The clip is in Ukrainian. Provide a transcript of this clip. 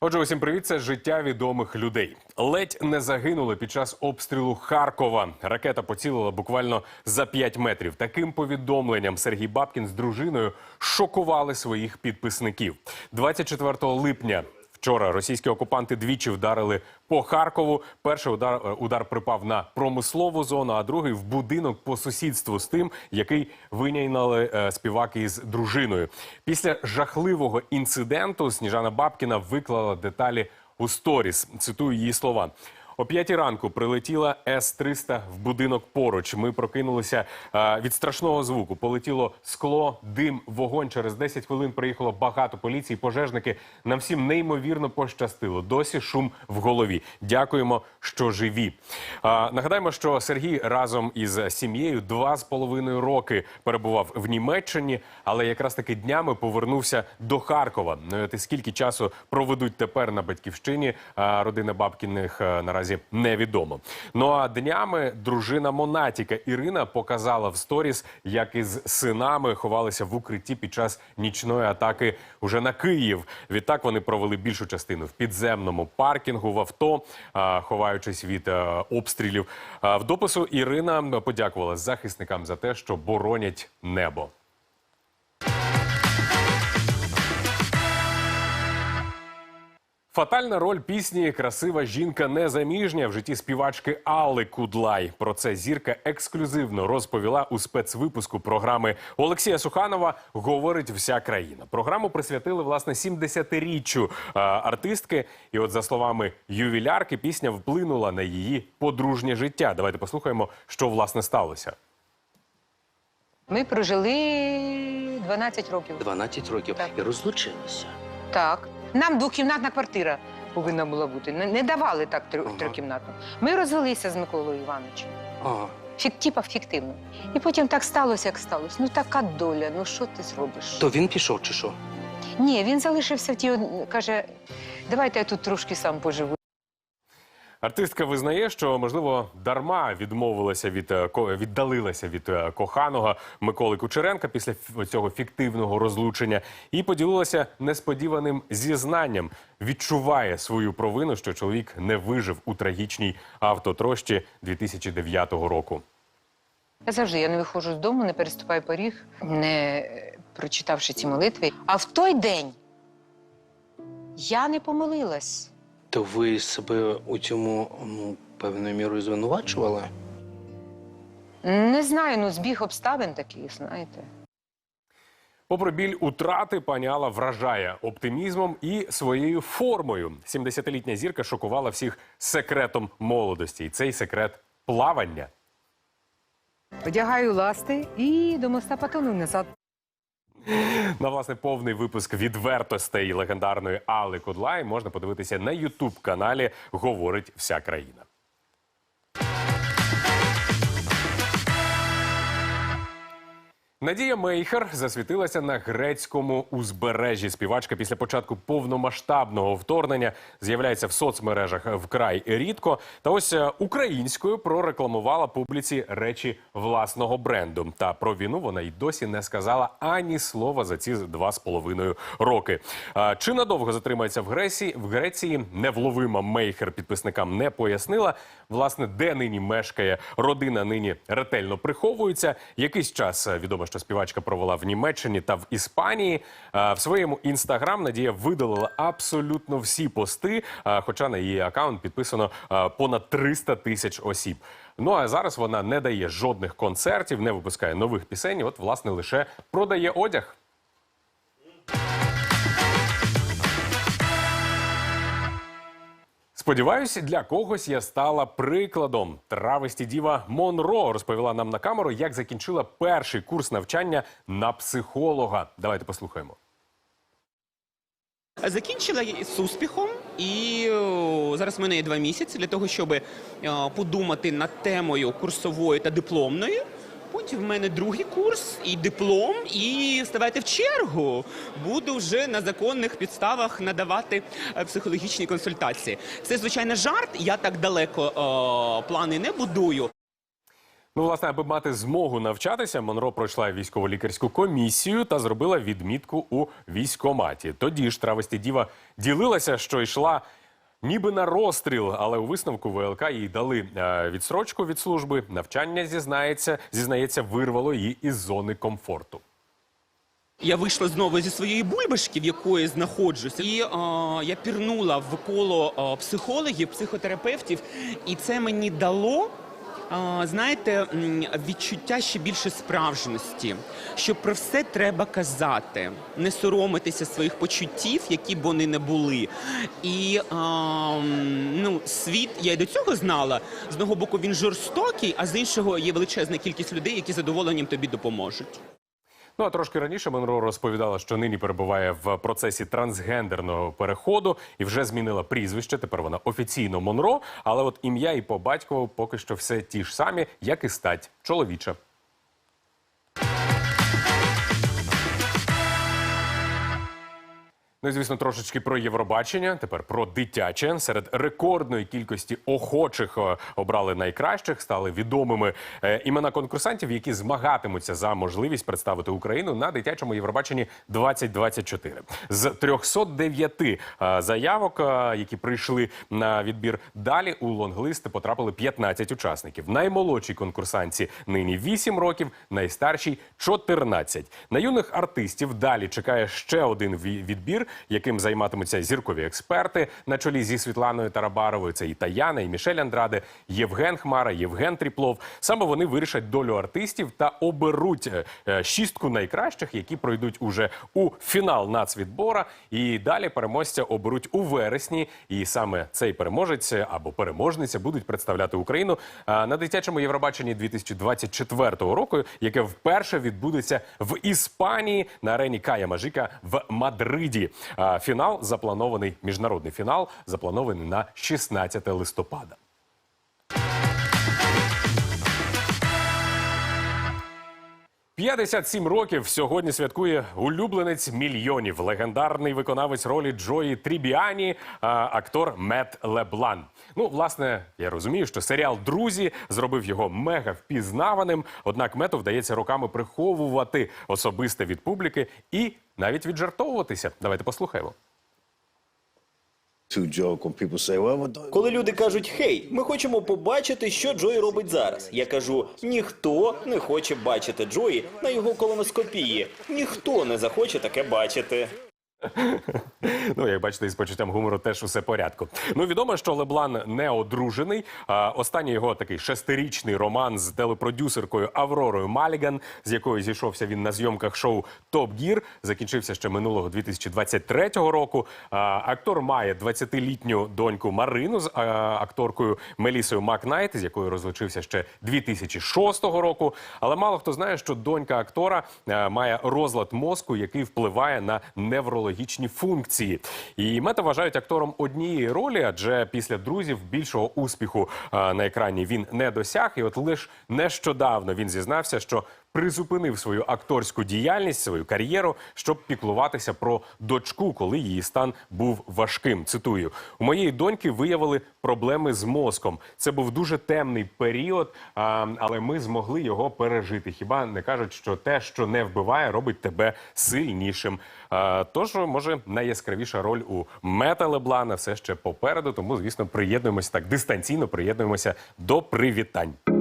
Отже, усім привіт. Це життя відомих людей. Ледь не загинули під час обстрілу Харкова. Ракета поцілила буквально за 5 метрів. Таким повідомленням Сергій Бабкін з дружиною шокували своїх підписників. 24 липня. Вчора російські окупанти двічі вдарили по Харкову. Перший удар, е, удар припав на промислову зону, а другий в будинок по сусідству з тим, який винайнали е, співаки із дружиною. Після жахливого інциденту Сніжана Бабкіна виклала деталі у сторіс. Цитую її слова. О п'ятій ранку прилетіла С-300 в будинок поруч. Ми прокинулися е, від страшного звуку. Полетіло скло, дим, вогонь. Через 10 хвилин приїхало багато поліції, пожежники. Нам всім неймовірно пощастило. Досі шум в голові. Дякуємо, що живі. Е, нагадаємо, що Сергій разом із сім'єю два з половиною роки перебував в Німеччині, але якраз таки днями повернувся до Харкова. Ну, і скільки часу проведуть тепер на батьківщині е, родина Бабкіних е, наразі невідомо. Ну а днями дружина Монатіка Ірина показала в сторіс, як із синами ховалися в укритті під час нічної атаки уже на Київ. Відтак вони провели більшу частину в підземному паркінгу в авто, ховаючись від е, обстрілів. В допису Ірина подякувала захисникам за те, що боронять небо. Фатальна роль пісні Красива жінка незаміжня в житті співачки Алли Кудлай. Про це зірка ексклюзивно розповіла у спецвипуску програми Олексія Суханова. Говорить вся країна. Програму присвятили власне 70-річчю артистки. І, от за словами ювілярки, пісня вплинула на її подружнє життя. Давайте послухаємо, що власне сталося. Ми прожили 12 років. 12 років Так. і розлучилися. Так. Нам двокімнатна квартира повинна була бути. Не, не давали так три- Ага. Ми розвелися з Миколою Івановичем. Ага. Фік, типа фіктивно. І потім так сталося, як сталося. Ну така доля, ну що ти зробиш? То він пішов чи що? Ні, він залишився в тій, од- каже, давайте я тут трошки сам поживу. Артистка визнає, що можливо дарма відмовилася від е, віддалилася від е, коханого Миколи Кучеренка після цього фіктивного розлучення і поділилася несподіваним зізнанням. Відчуває свою провину, що чоловік не вижив у трагічній автотрощі 2009 року. Я завжди я не виходжу з дому, не переступаю поріг, не е, прочитавши ці молитви. А в той день я не помилилась. То ви себе у цьому ну, певною мірою звинувачували? Не знаю, ну збіг обставин таких, знаєте. Попри біль утрати, пані Алла вражає оптимізмом і своєю формою. 70-літня зірка шокувала всіх секретом молодості. І цей секрет плавання. Одягаю ласти і до моста потону назад. На власне повний випуск відвертостей легендарної Али Кудлай можна подивитися на Ютуб каналі Говорить вся країна. Надія Мейхер засвітилася на грецькому узбережжі. Співачка після початку повномасштабного вторгнення з'являється в соцмережах вкрай рідко. Та ось е, українською прорекламувала публіці речі власного бренду. Та про війну вона й досі не сказала ані слова за ці два з половиною роки. Чи надовго затримається в Греції? В Греції невловима Мейхер підписникам не пояснила. Власне, де нині мешкає родина, нині ретельно приховується. Якийсь час е, відомо, що співачка провела в Німеччині та в Іспанії. В своєму інстаграм Надія видалила абсолютно всі пости, хоча на її аккаунт підписано понад 300 тисяч осіб. Ну а зараз вона не дає жодних концертів, не випускає нових пісень. От, власне, лише продає одяг. Сподіваюся, для когось я стала прикладом. Травесті діва Монро розповіла нам на камеру, як закінчила перший курс навчання на психолога. Давайте послухаємо. Закінчила з успіхом, і зараз в мене є два місяці для того, щоб е, подумати над темою курсової та дипломної. Потім в мене другий курс і диплом, і ставайте в чергу. Буду вже на законних підставах надавати е, психологічні консультації. Це звичайно жарт. Я так далеко е, плани не будую. Ну, власне, аби мати змогу навчатися, Монро пройшла військово-лікарську комісію та зробила відмітку у військоматі. Тоді ж травесті діва ділилася, що йшла. Ніби на розстріл, але у висновку ВЛК їй дали відсрочку від служби. Навчання зізнається, зізнається, вирвало її із зони комфорту. Я вийшла знову зі своєї бульбашки, в якої знаходжуся, і о, я пірнула в коло о, психологів, психотерапевтів, і це мені дало. Знаєте, відчуття ще більше справжності, що про все треба казати, не соромитися своїх почуттів, які б вони не були. І ну, світ, я й до цього знала. З одного боку він жорстокий, а з іншого є величезна кількість людей, які задоволенням тобі допоможуть. Ну а трошки раніше Монро розповідала, що нині перебуває в процесі трансгендерного переходу і вже змінила прізвище. Тепер вона офіційно Монро, але от ім'я і по батькову поки що все ті ж самі, як і стать чоловіча. Ну звісно, трошечки про Євробачення. Тепер про дитяче. Серед рекордної кількості охочих е, обрали найкращих, стали відомими е, імена конкурсантів, які змагатимуться за можливість представити Україну на дитячому Євробаченні 2024. З 309 е, заявок, які прийшли на відбір далі, у лонглист потрапили 15 учасників. Наймолодшій конкурсантці нині 8 років, найстаршій 14. На юних артистів далі чекає ще один ві- відбір, яким займатимуться зіркові експерти на чолі зі Світланою Тарабаровою. Це і Таяна, і Мішель Андраде, Євген Хмара, Євген Тріплов. Саме вони вирішать долю артистів та оберуть е, шістку найкращих, які пройдуть уже у фінал нацвідбора. І далі переможця оберуть у вересні. І саме цей переможець е, або переможниця будуть представляти Україну е, на дитячому Євробаченні 2024 року, яке вперше відбудеться в Іспанії на арені Кая Мажика в Мадриді. Фінал запланований міжнародний фінал, запланований на 16 листопада. «57 років сьогодні святкує улюбленець мільйонів, легендарний виконавець ролі Джої Трібіані, актор Мет Леблан. Ну, власне, я розумію, що серіал Друзі зробив його мега впізнаваним. Однак мету вдається роками приховувати особисте від публіки і навіть віджартовуватися. Давайте послухаємо. Коли люди кажуть Хей, ми хочемо побачити, що Джої робить зараз. Я кажу: ніхто не хоче бачити Джої на його колоноскопії. Ніхто не захоче таке бачити. Ну, як бачите, із почуттям гумору теж усе порядку. Ну, відомо, що Леблан не одружений. Останній його такий шестирічний роман з телепродюсеркою Авророю Маліган, з якою зійшовся він на зйомках шоу Топ Гір, закінчився ще минулого 2023 року. Актор має 20-літню доньку Марину з акторкою Мелісою Макнайт, з якою розлучився ще 2006 року. Але мало хто знає, що донька актора має розлад мозку, який впливає на неврологічні функції. І мета вважають актором однієї ролі, адже після друзів більшого успіху е, на екрані він не досяг. І от лише нещодавно він зізнався, що призупинив свою акторську діяльність, свою кар'єру, щоб піклуватися про дочку, коли її стан був важким. Цитую: у моєї доньки виявили проблеми з мозком. Це був дуже темний період, але ми змогли його пережити. Хіба не кажуть, що те, що не вбиває, робить тебе сильнішим? Тож, може, найяскравіша роль у Мета Леблана все ще попереду. Тому, звісно, приєднуємося так дистанційно, приєднуємося до привітань.